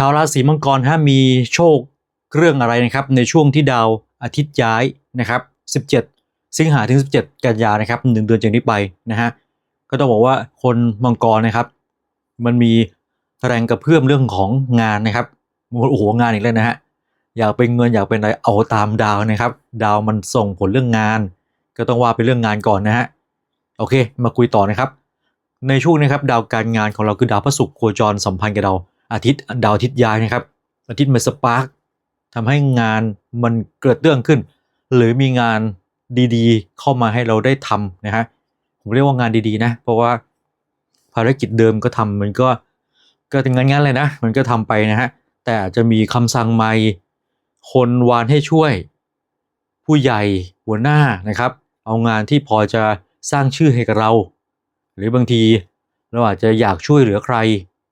ชาวราศีมังกรฮะมีโชคเรื่องอะไรนะครับ ในช่วงที่ดาวอาทิตย์ย้ายนะครับ 17 สิงหาถึง 17 กันยานะครับหนึ่งเดือนจากนี้ไปนะฮะก็ต้องบอกว่าคนมังกรนะครับ มันมีแรงกระเพื่อมเรื่องของงานนะครับโอ้โหงานอีกแล้วนะฮะอยากเป็นเงินอยากเป็นอะไรเอาตามดาวนะครับ ดาวมันส่งผลเรื่องงาน ก็ต้องว่าเป็นเรื่องงานก่อนนะฮะโอเค มาคุยต่อนะครับ ในช่วงนี้ครับ ดาวการงานของเราคือดาวพระศุกร์โคจรสัมพันธ์กับดาว อาทิตย์ดาวอาทิตย์ย้ายนะครับ อาทิตย์มันสปาร์กทำให้งานมันเกิดเรื่องขึ้น หรือมีงานดีๆ เข้ามาให้เราได้ทำนะฮะผมเรียกว่างานดีๆนะ เพราะว่าภารกิจเดิมก็ทำมันก็ก็ถึงงั้นๆเลยนะ มันก็ทำไปนะฮะแต่อาจจะมีคำสั่งใหม่คนวานให้ช่วย ผู้ใหญ่หัวหน้านะครับ เอางานที่พอจะสร้างชื่อให้กับเรา หรือบางทีเราอาจจะอยากช่วยเหลือใคร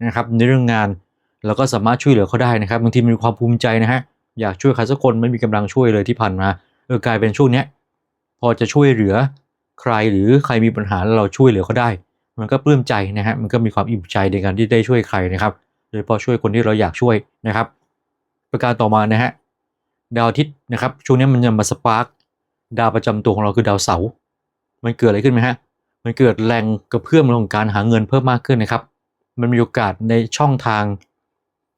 นะครับในเรื่องงาน เราก็สามารถช่วยเหลือเขาได้นะครับบางทีมันมีความภูมิใจนะฮะอยากช่วยใครสักคนไม่มีกำลังช่วยเลยที่ผ่านมาเออกลายเป็นช่วงเนี้ยพอจะช่วยเหลือใครหรือใครมีปัญหาแล้วเราช่วยเหลือเขาได้ มันก็ปลื้มใจนะฮะมันก็มีความอิ่มใจในการที่ได้ช่วยใครนะครับโดยเฉพาะช่วยคนที่เราอยากช่วยนะครับ ประการต่อมานะฮะดาวอาทิตย์นะครับช่วงนี้มันจะมาสปาร์กดาวประจำตัวของเราคือดาวเสาร์มันเกิดอะไรขึ้นไหมฮะมันเกิดแรงกระเพื่อมของการหาเงินเพิ่มมากขึ้นนะครับ มันมีโอกาสในช่องทาง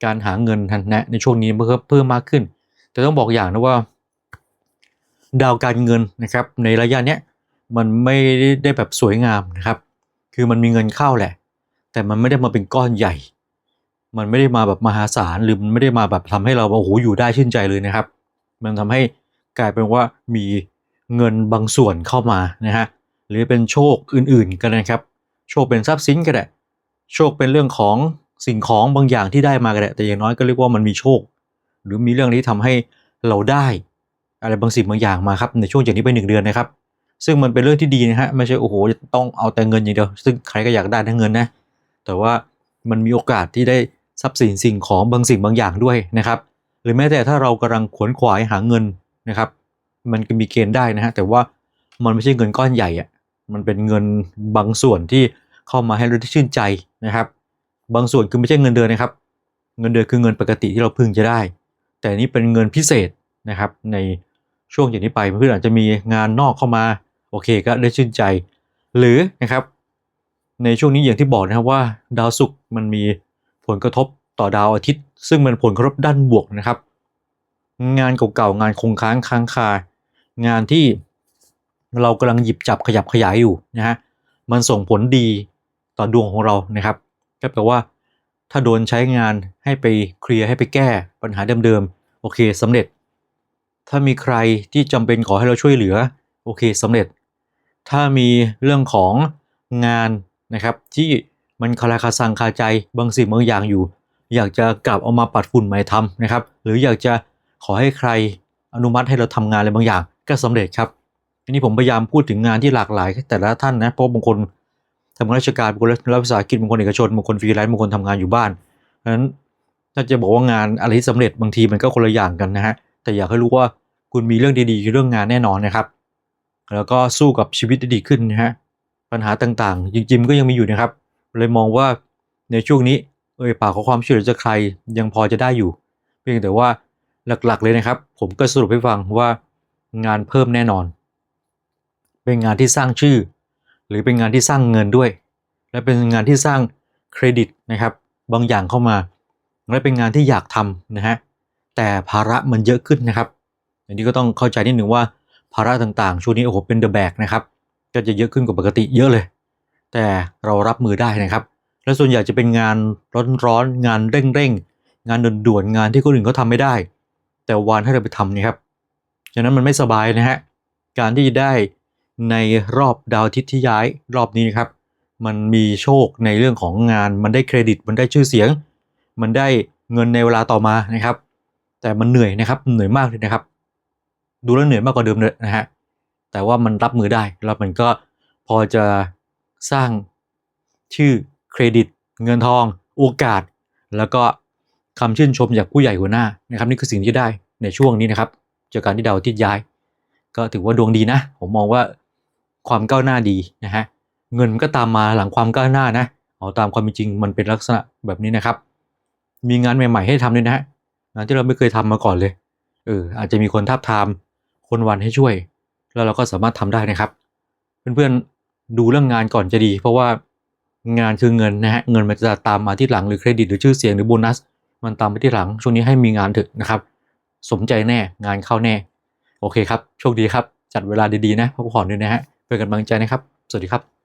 การหาเงินนะในช่วงนี้เพิ่มเพิ่มมากขึ้น แต่ต้องบอกอย่างนะว่า ดาวการเงินนะครับ ในระยะเนี้ยมันไม่ได้แบบสวยงามนะครับ คือมันมีเงินเข้าแหละ แต่มันไม่ได้มาเป็นก้อนใหญ่ มันไม่ได้มาแบบมหาศาลหรือมันไม่ได้มาแบบทำให้เราโอ้โหอยู่ได้ชื่นใจเลยนะครับ มันทำให้กลายเป็นว่ามีเงินบางส่วนเข้ามานะฮะหรือเป็นโชคอื่นๆกันนะครับ โชคเป็นทรัพย์สินก็ได้โชคเป็นเรื่องของ สิ่งของบางอย่างที่ได้มาก็ได้แต่อย่างน้อยก็เรียกว่ามันมีโชค หรือมีเรื่องที่ทำให้เราได้อะไรบางสิ่งบางอย่างมาครับในช่วงจากนี้ไปหนึ่งเดือนนะครับ ซึ่งมันเป็นเรื่องที่ดีนะฮะไม่ใช่โอ้โหต้องเอาแต่เงินอย่างเดียวซึ่งใครก็อยากได้ทั้งเงินนะแต่ว่ามันมีโอกาสที่ได้ทรัพย์สินสิ่งของบางสิ่งบางอย่างด้วยนะครับ หรือแม้แต่ถ้าเรากำลังขวนขวายหาเงินนะครับ มันก็มีเกณฑ์ได้นะฮะแต่ว่ามันไม่ใช่เงินก้อนใหญ่อะมันเป็นเงินบางส่วนที่เข้ามาให้เราได้ชื่นใจนะครับ บางส่วนคือไม่ใช่เงินเดือนนะครับ เงินเดือนคือเงินปกติที่เราพึงจะได้ แต่นี่เป็นเงินพิเศษนะครับในช่วงจากนี้ไปเพื่อนอาจจะมีงานนอกเข้ามาโอเคก็ได้ชื่นใจ หรือนะครับ ในช่วงนี้อย่างที่บอกนะครับว่า ดาวศุกร์มันมีผลกระทบต่อดาวอาทิตย์ ซึ่งมันผลกระทบด้านบวกนะครับ งานเก่าๆงานคงค้างค้างคางานที่เรากำลังหยิบจับขยับขยายอยู่นะฮะมันส่งผลดีต่อดวงของเรานะครับ ก็แปลว่า ถ้าโดนใช้งานให้ไปเคลียร์ให้ไปแก้ปัญหาเดิมๆ โอเคสำเร็จ ถ้ามีใครที่จำเป็นขอให้เราช่วยเหลือ โอเคสำเร็จ ถ้ามีเรื่องของงานนะครับ ที่มันคาราคาซังคาใจบางสิ่งบางอย่างอยู่ อยากจะกลับเอามาปัดฝุ่นใหม่ทำนะครับ หรืออยากจะขอให้ใครอนุมัติให้เราทำงานอะไรบางอย่าง ก็สำเร็จครับทีนี้ผมพยายามพูดถึงงานที่หลากหลาย แต่ละท่านนะเพราะบางคน ทำงานราชการบางคนรับวิสาหกิจบางคนเอกชนบางคนฟรีแลนซ์บางคนทำงานอยู่บ้านเพราะฉะนั้นถ้าจะบอกว่างานอะไรที่สำเร็จบางทีมันก็คนละอย่างกันนะฮะแต่อยากให้รู้ว่าคุณมีเรื่องดีๆคือเรื่องงานแน่นอนนะครับ แล้วก็สู้กับชีวิตได้ดีขึ้นนะฮะปัญหาต่างๆ จริงๆก็ยังมีอยู่นะครับ เลยมองว่าในช่วงนี้เอ่ยปากขอความช่วยเหลือจากใครยังพอจะได้อยู่ เพียงแต่ว่าหลักๆเลยนะครับ ผมก็สรุปให้ฟังว่างานเพิ่มแน่นอน เป็นงานที่สร้างชื่อ หรือเป็นงานที่สร้างเงินด้วย และเป็นงานที่สร้างเครดิตนะครับ บางอย่างเข้ามา และเป็นงานที่อยากทำนะฮะแต่ภาระมันเยอะขึ้นนะครับอันนี้ก็ต้องเข้าใจนิดหนึ่งว่าภาระต่างๆช่วงนี้โอ้โหเป็นเดอะแบกนะครับก็จะเยอะขึ้นกว่าปกติเยอะเลย แต่เรารับมือได้นะครับ และส่วนใหญ่จะเป็นงานร้อนๆงานเร่งๆงานด่วนๆงานที่คนอื่นเขาทำไม่ได้ แต่วานให้เราไปทำนี่ครับฉะนั้นมันไม่สบายนะฮะการที่จะได้ ในรอบดาวอาทิตย์ที่ย้ายรอบนี้นะครับ มันมีโชคในเรื่องของงาน มันได้เครดิต มันได้ชื่อเสียง มันได้เงินในเวลาต่อมานะครับ แต่มันเหนื่อยนะครับเหนื่อยมากเลยนะครับ ดูแล้วเหนื่อยมากกว่าเดิมเลยนะฮะแต่ว่ามันรับมือได้แล้วมันก็พอจะสร้างชื่อเครดิต เงินทอง โอกาส แล้วก็คำชื่นชมจากผู้ใหญ่หัวหน้านะครับ นี่คือสิ่งที่ได้ในช่วงนี้นะครับจากการที่ดาวอาทิตย์ย้าย ก็ถือว่าดวงดีนะ ผมมองว่า ความก้าวหน้าดีนะฮะเงินก็ตามมาหลังความก้าวหน้านะเอาตามความเป็นจริงมันเป็นลักษณะแบบนี้นะครับ มีงานใหม่ ๆ ให้ทำด้วยนะฮะงานที่เราไม่เคยทำมาก่อนเลยเอออาจจะมีคนทับทามคนวันให้ช่วย แล้วเราก็สามารถทำได้นะครับ เพื่อนๆดูเรื่องงานก่อนจะดี เพราะว่างานคือเงินนะฮะเงินมันจะตามมาที่หลังหรือเครดิตหรือชื่อเสียงหรือโบนัส มันตามไปที่หลังช่วงนี้ให้มีงานเถอะนะครับ สมใจแน่งานเข้าแน่ โอเคครับ โชคดีครับ จัดเวลาดีๆนะพักผ่อนด้วยนะฮะ เป็นกำลังใจนะครับ สวัสดีครับ